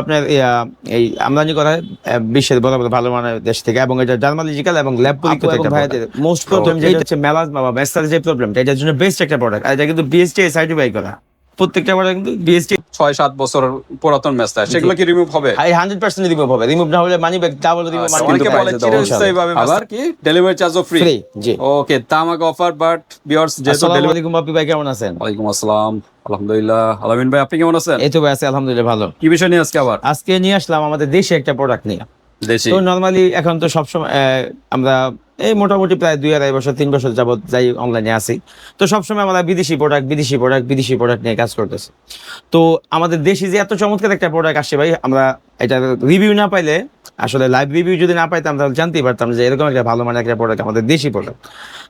আপনার এই আমদানি করা বিশ্বের বড় বড় ভালো মানের দেশ থেকে এবং এটা জার্মালজিক্যাল এবং ল্যাব মোস্ট প্রবলেম যেটা হচ্ছে মেলাজমা বা মেসার যে প্রবলেমটা এটার জন্য বেস্ট একটা প্রোডাক্ট আর এটা কিন্তু বিএসটি সার্টিফাই করা। প্রত্যেকটা কিন্তু বিএসটি ছয় সাত বছর পুরাতন সেগুলো কি রিমুভ হবে? হাই হান্ড্রেড পার্সেন্ট রিমুভ হবে। রিমুভ না হলে মানি ব্যাগ ডাবল রিমুভ অনেকে বলে চিরস্থায়ী ভাবে কি? ডেলিভারি চার্জও ফ্রি ফ্রি জি। ওকে তামাক অফার বাট ভিউয়ার্স যেহেতু আসসালামু ডেলিভারি আলাইকুম ভাই কেমন আছেন? ওয়ালাইকুম আসসালাম আলহামদুলিল্লাহ। আলামিন ভাই আপনি কেমন আছেন? এই তো ভাই আছি আলহামদুলিল্লাহ ভালো। কি বিষয় নিয়ে আজকে আবার? আজকে নিয়ে আসলাম আমাদের দেশে একটা প্রোডাক্ট নিয়ে। দেশি। তো নর্মালি এখন তো সবসময় আমরা এই মোটামুটি প্রায় দুই আড়াই বছর, তিন বছর যাবৎ যাই অনলাইনে আসি তো সবসময় আমরা বিদেশি প্রোডাক্ট বিদেশি প্রোডাক্ট বিদেশি প্রোডাক্ট নিয়ে কাজ করতেছি। তো আমাদের দেশি যে এত চমৎকার একটা প্রোডাক্ট আসে ভাই, আমরা এটা রিভিউ না পাইলে আসলে লাইভ রিভিউ যদি না পাইতাম তাহলে জানতেই পারতাম যে এরকম একটা ভালো মানের একটা প্রোডাক্ট আমাদের দেশি প্রোডাক্ট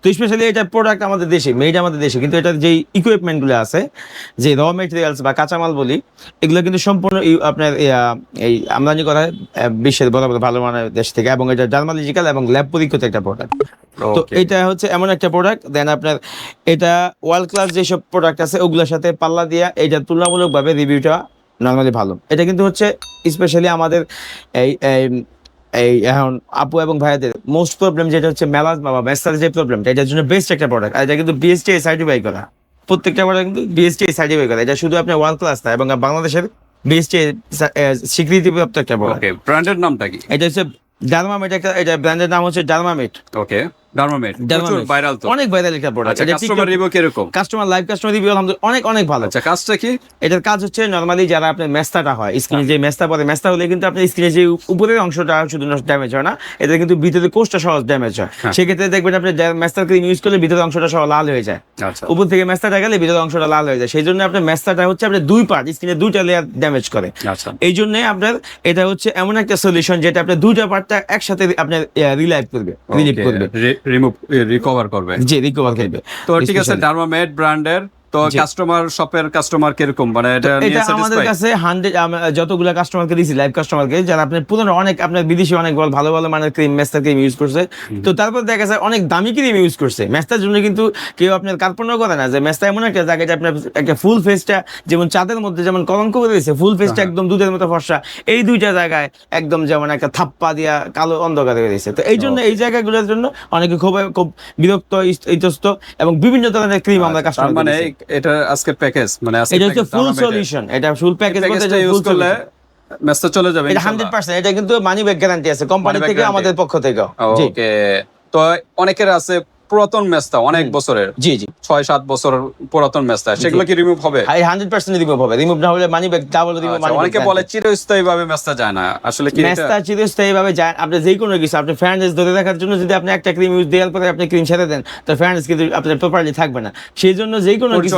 তো স্পেশালি এটা প্রোডাক্ট আমাদের দেশে মেড আমাদের দেশে কিন্তু এটার যেই ইকুইপমেন্টগুলো আছে যে র মেটেরিয়ালস বা কাঁচামাল বলি এগুলো কিন্তু সম্পূর্ণ আপনার এই আমদানি করা বিশ্বের বড় বড় ভালো মানের দেশ থেকে এবং এটা জার্মালজিক্যাল এবং ল্যাব পরীক্ষিত একটা প্রোডাক্ট তো এটা হচ্ছে এমন একটা প্রোডাক্ট দেন আপনার এটা ওয়ার্ল্ড ক্লাস যেসব প্রোডাক্ট আছে ওগুলোর সাথে পাল্লা দিয়া এটা তুলনামূলকভাবে রিভিউটা নর্মালি ভালো। এটা কিন্তু হচ্ছে স্পেশালি আমাদের এই এই- এখন আপু এবং ভাইয়াদের মোস্ট প্রবলেম যেটা হচ্ছে মেলাজমা বা মেসার যে প্রবলেমটা এটার জন্য বেস্ট একটা প্রোডাক্ট আর এটা কিন্তু বিএসটি সার্টিফাই করা। প্রত্যেকটা প্রোডাক্ট কিন্তু বিএসটি সার্টিফাই করা। এটা শুধু আপনার ওয়ার্ল্ড ক্লাস না এবং বাংলাদেশের বিএসটি স্বীকৃতিপ্রাপ্ত একটা প্রোডাক্ট ব্র্যান্ডের নামটা কি? এটা হচ্ছে ডার্মামেট একটা এটা ব্র্যান্ডের নাম হচ্ছে ডার্মামেট ওকে ডার্মামেট Dermamed। ভাইরাল তো। অনেক ভাইরাল একটা প্রোডাক্ট আচ্ছা কাস্টমার রিভিউ কীরকম? কাস্টমার লাইভ কাস্টমার রিভিউ আলহামদুলিল্লাহ অনেক অনেক ভালো। আচ্ছা কাজটা কি? এটার কাজ হচ্ছে নর্মালি যারা আপনার মেস্তাটা হয় স্ক্রিনে যে মেস্তা পরে মেস্তা হলে কিন্তু আপনার স্ক্রিনে যে উপরের অংশটা শুধু ড্যামেজ হয় না এটা কিন্তু ভিতরে কোষটা সহজ ড্যামেজ হয়। হ্যাঁ। সেক্ষেত্রে দেখবেন আপনি মেস্তার ক্রিম ইউজ করলে ভিতরের অংশটা সহ লাল হয়ে যায়। আচ্ছা। উপর থেকে মেস্তাটা গেলে ভিতরের অংশটা লাল হয়ে যায়। সেই জন্য আপনার মেস্তাটা হচ্ছে আপনার দুই পার্ট স্ক্রিনে দুইটা লেয়ার ড্যামেজ করে। আচ্ছা। এই জন্য আপনার এটা হচ্ছে এমন একটা সলিউশন যেটা আপনার দুইটা পার্টটা একসাথে আপনার রিলাইভ করবে রিলিভ করবে। রিমুভ রিকভার করবে। জি রিকভার করবে। তো ঠিক আছে ডার্মামেড ব্র্যান্ডের তো। কাস্টমার শপের কাস্টমার কীরকম? মানে এটা নিয়ে আমাদের কাছে যতগুলো কাস্টমারকে লাইভ কাস্টমারকে যারা পুরনো অনেক আপনার বিদেশি অনেক ভালো ভালো মানের ক্রিম মেস্টার ক্রিম ইউজ করছে। তো তারপর দেখা যায় অনেক দামি ক্রিম ইউজ করছে। মেস্টার জন্য কিন্তু কেউ আপনার করে না যে মেস্টা এমন একটা জায়গা যে আপনার একটা ফুল ফেসটা যেমন চাঁদের মধ্যে যেমন কলঙ্ক করে দিয়েছে ফুল ফেসটা একদম দুধের মতো ফর্সা এই দুইটা জায়গায় একদম যেমন একটা থাপ্পা দিয়া কালো অন্ধকার হয়ে দিয়েছে। তো এই জন্য এই জায়গাগুলোর জন্য অনেকে খুব খুব বিরক্ত ইতস্ত এবং বিভিন্ন ধরনের ক্রিম আমরা কাস্টমার মানে এটা আজকের প্যাকেজ মানে আজকে এটা হচ্ছে ফুল সলিউশন এটা ফুল প্যাকেজ বলতে ইউজ ফুল করলে মেসেজ চলে যাবে এটা হান্ড্রেড পার্সেন্ট এটা কিন্তু মানি ব্যাক গ্যারান্টি আছে কোম্পানি থেকে আমাদের পক্ষ থেকে। ওকে তো অনেকের আছে পুরাতন ম্যাচটা অনেক বছরের। জি জি। ছয় সাত বছর পুরাতন মেস্তা। সেগুলো কি রিমুভ হবে? হাই হান্ড্রেড পার্সেন্ট রিমুভ হবে। রিমুভ না হলে মানি ব্যাক ডাবল রিমুভ আচ্ছা, অনেকে বলে চিরস্থায়ী ভাবে ম্যাচটা যায় না। আসলে কি ম্যাচটা চিরস্থায়ী ভাবে যায় আপনি যে কোনো কিছু আপনি ফ্যানডেস ধরে রাখার জন্য যদি আপনি একটা ক্রিম ইউজ দেওয়ার পরে আপনি ক্রিম ছেড়ে দেন তো ফ্যানডেস কিন্তু আপনার প্রপারলি থাকবে না। সেই জন্য যে কোনো কিছু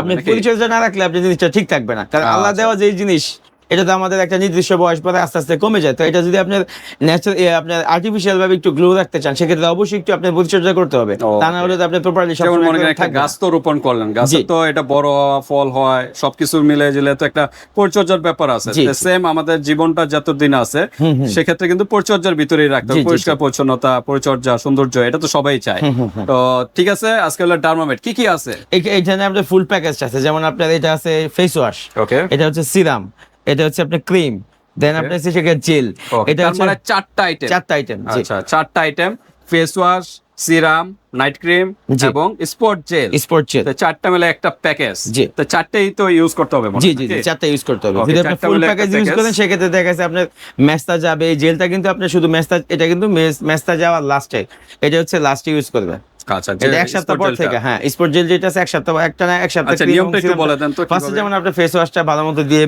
আপনি পরিচর্যা না রাখলে আপনি জিনিসটা ঠিক থাকবে না। কারণ আল্লাহ আচ্ছা। দেওয়া যে জিনিস এটা তো আমাদের একটা নির্দিষ্ট বয়স পরে আস্তে আস্তে কমে যায়। তো এটা যদি আপনার ন্যাচারাল আপনার আর্টিফিশিয়াল ভাবে একটু গ্লো রাখতে চান সেক্ষেত্রে অবশ্যই একটু আপনার পরিচর্যা করতে হবে। তা না হলে তো আপনি প্রপারলি সব মনে করেন একটা গাছ তো রোপণ করলেন গাছ তো এটা বড় ফল হয় সবকিছু মিলে জিলে তো একটা পরিচর্যার ব্যাপার আছে। সেম আমাদের জীবনটা যতদিন আছে। সেক্ষেত্রে কিন্তু পরিচর্যার ভিতরেই রাখতে হবে। পরিষ্কার পরিচ্ছন্নতা পরিচর্যা সৌন্দর্য এটা তো সবাই চায়। তো ঠিক আছে আজকে হলো ডার্মামেট কি কি আছে? এই- এইখানে আপনার ফুল প্যাকেজ আছে। যেমন আপনার এটা আছে ফেস ওয়াশ ওকে এটা হচ্ছে সিরাম এটা হচ্ছে আপনার ক্রিম। দেন আপনার হচ্ছে সেখানে জেল। এটা হচ্ছে মানে চারটা আইটেম চারটা আইটেম আচ্ছা চারটা item face wash serum night cream এবং স্পট জেল স্পোর্ট জেল তো চারটা মিলে একটা প্যাকেজ জি। তো চারটেই তো ইউজ করতে হবে জি জি চারটা ইউজ করতে হবে। যদি আপনি ফুল প্যাকেজ ইউজ। করেন সেক্ষেত্রে দেখা যাচ্ছে আপনার ম্যাস্তা যাবে। এই জেলটা কিন্তু আপনি শুধু ম্যাস্তা এটা কিন্তু ম্যাস্তা যাওয়ার লাস্টে এটা হচ্ছে লাস্টে ইউজ করবেন। আচ্ছা এটা এক সপ্তাহ পর থেকে হ্যাঁ স্পোর্ট জেল যেটা আছে এক সপ্তাহ একটা না এক সপ্তাহ আচ্ছা, নিয়মটা একটু বলে দেন তো ফার্স্টে যেমন আপনার ফেস ওয়াশটা ভালো মতো দিয়ে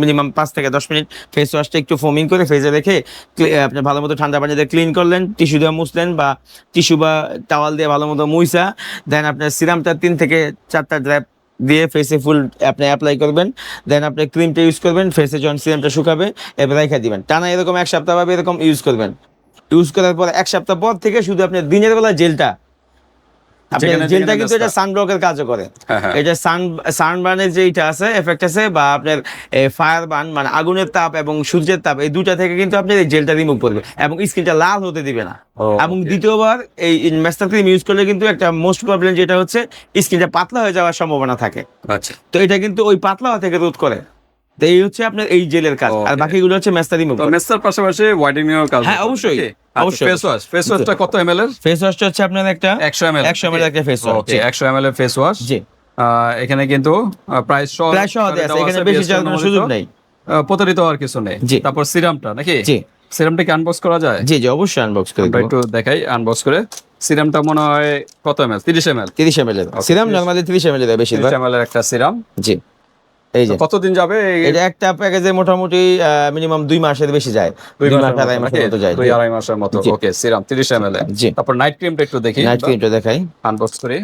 মিনিমাম পাঁচ থেকে দশ মিনিট ফেস ওয়াশটা একটু ফোমিং করে ফেসে রেখে আপনি ভালো মতো ঠান্ডা পানি ক্লিন করলেন টিস্যু দিয়ে মুছলেন বা টিস্যু বা টাওয়াল দিয়ে ভালো মতো মুইসা দেন আপনার সিরামটা তিন থেকে চারটা ড্র্যাপ দিয়ে ফেসে ফুল আপনি অ্যাপ্লাই করবেন দেন আপনি ক্রিমটা ইউজ করবেন ফেসে যখন সিরামটা শুকাবে এবার রেখে দিবেন। টানা এরকম এক সপ্তাহ ভাবে এরকম ইউজ করবেন। ইউজ করার পর এক সপ্তাহ পর থেকে শুধু আপনি দিনের বেলা জেলটা জেলটা কিন্তু এটা সানব্লকের কাজও করে। এটা সান সানবার্নের যে এটা আছে এফেক্ট আছে বা আপনার ফায়ার বার্ন মানে আগুনের তাপ এবং সূর্যের তাপ এই দুটা থেকে কিন্তু আপনি এই জেলটা রিমুভ করবে এবং স্কিনটা লাল হতে দিবে না। এবং দ্বিতীয়বার এই মেস্টার ক্রিম ইউজ করলে কিন্তু একটা মোস্ট প্রবলেম যেটা হচ্ছে স্কিনটা পাতলা হয়ে যাওয়ার সম্ভাবনা থাকে। আচ্ছা। তো এটা কিন্তু ওই পাতলা থেকে রোধ করে। তো এই হচ্ছে আপনার এই জেলের কাজ। আর. বাকিগুলো হচ্ছে মেস্তা রিমুভ তো মেসার পাশাপাশি হোয়াইটেনিং এর কাজ হ্যাঁ, অবশ্যই, অবশ্যই। ফেস ওয়াশ ফেস ওয়াশটা কত এমএল এর? ফেস ওয়াশটা হচ্ছে আপনার একটা 100 ml 100 ml একটা wash, ওকে 100 ml এর ফেস ওয়াশ জি। এখানে কিন্তু প্রাইস সহ প্রায় সহজে আছে এখানে বেশি। সুযোগ নেই। প্রতারিত হওয়ার কিছু নেই। তারপর সিরামটা নাকি? জি। সিরামটা কি আনবক্স করা যায়? জি জি অবশ্যই আনবক্স করে একটু দেখাই আনবক্স করে। সিরামটা মনে হয় কত এমএল 30 এমএল 30 ml এর। সিরাম নরমালি 30 ml এর বেশিরভাগ। 30 এমএল এর একটা সিরাম জি। এই যে। কতদিন যাবে? এটা একটা প্যাকেজে মোটামুটি মিনিমাম দুই মাসের বেশি যায়। দুই মাস আড়াই মাসের মতো যায়। দুই আড়াই মাসের মতো। ওকে সিরাম 30 এমএল এর জি। তারপর নাইট ক্রিমটা একটু দেখি। নাইট ক্রিমটা দেখাই। আনবক্স করি।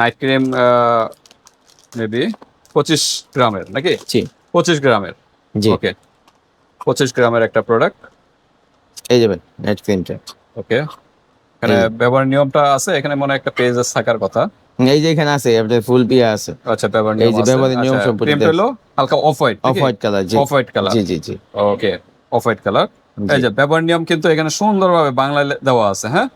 নাইট ক্রিম মেবি 25 গ্রামের নাকি? জি। 25 গ্রামের। জি। ওকে। 25 গ্রামের একটা প্রোডাক্ট এই যাবেন নাইট ক্রিমটা ওকে। এখানে ব্যবহার নিয়মটা আছে এখানে মনে হয় একটা পেজেস থাকার কথা। এই যে এখানে আছে আপনার ফুল পিয়া আছে। আচ্ছা ব্যবহার এই যে আছে। ব্যবহারের নিয়ম আচ্ছা, সম্পর্কে ক্রিমটা হলো হালকা off white off white colour জি। অফ হোয়াইট কালার জি জি জি। ওকে অফ হোয়াইট কালার এই যে ব্যবহার নিয়ম কিন্তু এখানে সুন্দরভাবে বাংলায় দেওয়া আছে হ্যাঁ?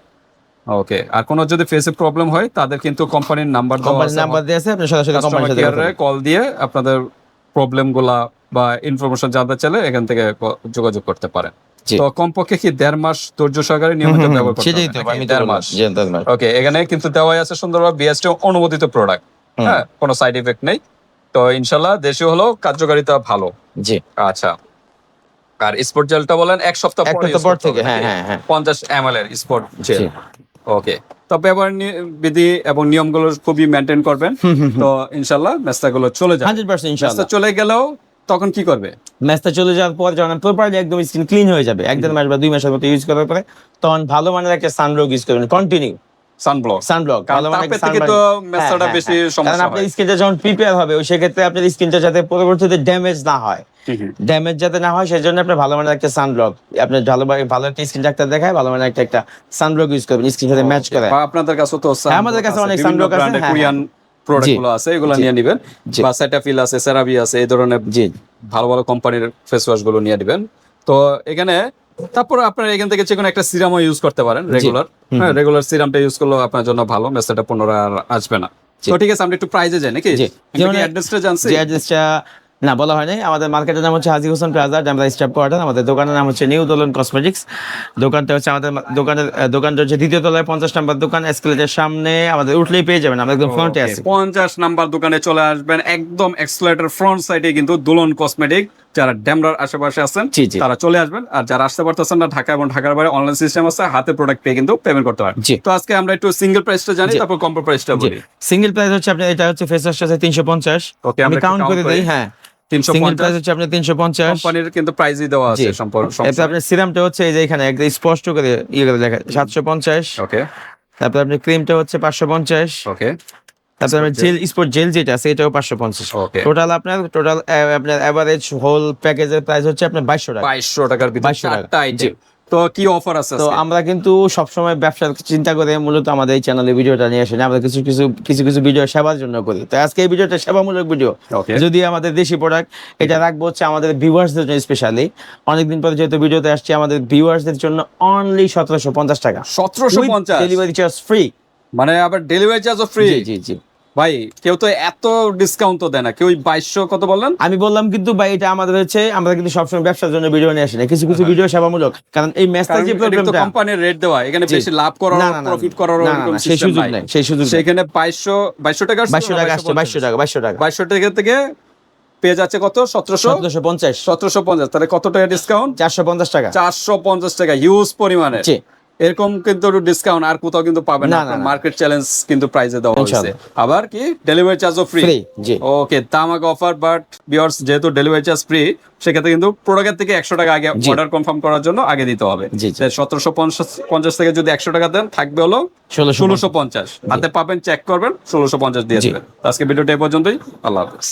ওকে আর কোনো যদি ফেসে প্রবলেম হয় তাদের কিন্তু কোম্পানির নাম্বার দেওয়া কোম্পানির আছে নাম্বার দিয়ে আছে আপনি সরাসরি কোম্পানির সাথে কল দিয়ে আপনাদের প্রবলেমগুলা বা ইনফরমেশন জানতে চাইলে এখান থেকে যোগাযোগ করতে পারেন। তো কমপক্ষে কি দেড় মাস ধৈর্য সহকারে নিয়মিত ব্যবহার করতে সেটাই হবে তো আমি দেড় মাস। জি, দেড় মাস। ওকে এখানে কিন্তু দেওয়াই আছে সুন্দরভাবে বিএসটি অনুমোদিত প্রোডাক্ট হ্যাঁ কোনো সাইড এফেক্ট নেই। তো ইনশাল্লাহ দেশীয় হলো কার্যকারিতা ভালো। জি। আচ্ছা। আর স্পোর্ট জেলটা বলেন এক সপ্তাহ পরে থেকে, হ্যাঁ, হ্যাঁ, হ্যাঁ। পঞ্চাশ এমএল এর স্পোর্ট জেল ওকে তো ব্যবহার বিধি এবং নিয়মগুলো খুবই মেনটেন করবেন। তো ইনশাল্লাহ মেস্তাগুলো চলে যাবে। হান্ড্রেড পার্সেন্ট চলে গেলেও তখন কি করবে? ম্যাচটা চলে যাওয়ার পর যখন প্রপারলি একদম স্কিন ক্লিন হয়ে যাবে এক দেড় মাস বা দুই মাসের মতো ইউজ করার পরে তখন ভালো মানের একটা সানব্লক ইউজ করবেন কন্টিনিউ সানব্লক সানব্লক ভালো মানের থেকে তো হ্যাঁ, হ্যাঁ, বেশি হ্যাঁ। কারণ আপনার স্কিনটা যখন প্রিপেয়ার হবে ওই সেক্ষেত্রে আপনার স্কিনটা যাতে পরবর্তীতে ড্যামেজ না হয়। ড্যামেজ যাতে না হয় সেজন্য আপনি ভালো মানের একটা সানব্লক আপনি ভালো ভালো একটা স্কিন ডাক্তার দেখায় ভালো মানের একটা একটা সানব্লক ইউজ করবেন স্কিন সাথে ম্যাচ করে আপনাদের কাছে তো আমাদের কাছে অনেক sunblock আছে, কোরিয়ান প্রোডাক্ট জি। গুলো আছে এগুলো নিয়ে নিবেন। বা সেটাফিল আছে সেরাবি আছে এই ধরনের জি। ভালো ভালো কোম্পানির ফেস ওয়াশগুলো নিয়ে নেবেন। তো এখানে তারপর আপনার এখান থেকে যে কোনো একটা সিরামও ইউজ করতে পারেন রেগুলার হ্যাঁ রেগুলার সিরামটা ইউজ করলেও আপনার জন্য ভালো মেসেজটা পুনরায় আর আসবে না। তো ঠিক আছে আমরা একটু প্রাইজে যাই নাকি। যেমন- অ্যাড্রেসটা জানছি যে অ্যাড্রেসটা না বলা হয়নি। আমাদের মার্কেটের নাম হচ্ছে হাজি হোসেন প্লাজা আমরা স্টাফ কোয়ার্টার। আমাদের দোকানের নাম হচ্ছে নিউ দোলন কসমেটিক্স। দোকানটা হচ্ছে আমাদের দোকানের দোকানটা হচ্ছে দ্বিতীয় তলায় পঞ্চাশ নাম্বার দোকান এসকেলেটের সামনে। আমাদের উঠলেই পেয়ে যাবেন আমরা একদম ফ্রন্টে আছি। পঞ্চাশ নাম্বার দোকানে চলে আসবেন একদম এক্সেলেটার ফ্রন্ট সাইডে কিন্তু দোলন কসমেটিক। যারা ড্যামরার আশেপাশে আছেন। তারা চলে আসবেন। আর যারা আসতে পারতেছেন না ঢাকা এবং ঢাকার বাইরে অনলাইন সিস্টেম আছে হাতে প্রোডাক্ট পেয়ে কিন্তু পেমেন্ট করতে পারেন। তো আজকে আমরা একটু সিঙ্গেল প্রাইসটা জানি তারপর কম্পো প্রাইসটা বলি। সিঙ্গেল প্রাইস হচ্ছে আপনার এটা হচ্ছে ফেস ওয়াশটা আছে তিনশো পঞ্চাশ। ওকে আমি কাউন্ট করে। দিই হ্যাঁ। সিঙ্গেল প্রাইস হচ্ছে আপনার তিনশো পঞ্চাশ। কোম্পানির কিন্তু প্রাইসই দেওয়া আছে সম্পর্ক এরপর আপনার সিরামটা হচ্ছে এই যে এখানে একদম স্পষ্ট করে ইয়ে করে লেখা সাতশো পঞ্চাশ। ওকে তারপর আপনার ক্রিমটা হচ্ছে পাঁচশো পঞ্চাশ। ওকে তারপর আপনার জেল স্পোর্ট জেল যেটা আছে এটাও পাঁচশো পঞ্চাশ। টোটাল আপনার টোটাল আপনার এভারেজ হোল প্যাকেজের প্রাইস হচ্ছে আপনার বাইশশো টাকা। বাইশশো টাকার ভিতরে 2200 টাকা। তো কি অফার আছে তো আমরা কিন্তু সবসময় ব্যবসার চিন্তা করে মূলত আমাদের এই চ্যানেলে ভিডিওটা নিয়ে আসি না আমরা কিছু কিছু কিছু কিছু ভিডিও সেবার জন্য করি। তো আজকে এই ভিডিওটা সেবামূলক ভিডিও যদি আমাদের দেশি প্রোডাক্ট এটা রাখব হচ্ছে আমাদের ভিউয়ার্সদের জন্য স্পেশালি অনেকদিন পরে যেহেতু ভিডিওতে আসছি আমাদের ভিউয়ার্সদের জন্য অনলি সতেরোশো পঞ্চাশ টাকা। সতেরোশো পঞ্চাশ? ডেলিভারি চার্জ ফ্রি মানে আবার ডেলিভারি চার্জও ফ্রি জি জি জি। ভাই কেউ তো এত ডিসকাউন্ট তো দেয় না। কেউ বাইশশো কত বললেন? আমি বললাম কিন্তু ভাই এটা আমাদের হচ্ছে আমরা কিন্তু সবসময় ব্যবসার জন্য ভিডিও নিয়ে আসি না। কিছু কিছু ভিডিও সেবামূলক। কারণ এই ম্যাচটা যে প্রবলেমটা কোম্পানির রেট দেওয়া। এখানে বেশি লাভ করার প্রফিট করার সেই সুযোগ নেই, সেই সুযোগ সেখানে টাকা বাইশশো টাকা আসছে বাইশশো টাকা টাকা। টাকা থেকে পেয়ে যাচ্ছে কত? সতেরোশো? সতেরোশো পঞ্চাশ। সতেরোশো পঞ্চাশ। তাহলে কত টাকা ডিসকাউন্ট চারশো পঞ্চাশ টাকা। চারশো পঞ্চাশ টাকা। হিউজ পরিমাণে জি। এরকম কিন্তু ডিসকাউন্ট আর কোথাও কিন্তু পাবেন না। মার্কেট চ্যালেঞ্জ কিন্তু প্রাইজে দেওয়া হয়েছে। আবার কি? ডেলিভারি চার্জও ফ্রি জি। ওকে তামাক অফার বাট বিয়ার্স যেহেতু ডেলিভারি চার্জ ফ্রি সেক্ষেত্রে কিন্তু প্রোডাক্টের থেকে একশো টাকা আগে অর্ডার কনফার্ম করার জন্য আগে দিতে হবে। সতেরোশো পঞ্চাশ থেকে যদি একশো টাকা দেন থাকবে হলো ষোলোশো পঞ্চাশ। হাতে পাবেন চেক করবেন ষোলোশো পঞ্চাশ দিয়ে। দেবেন। আজকে ভিডিওটা এই পর্যন্তই। আল্লাহ হাফেজ।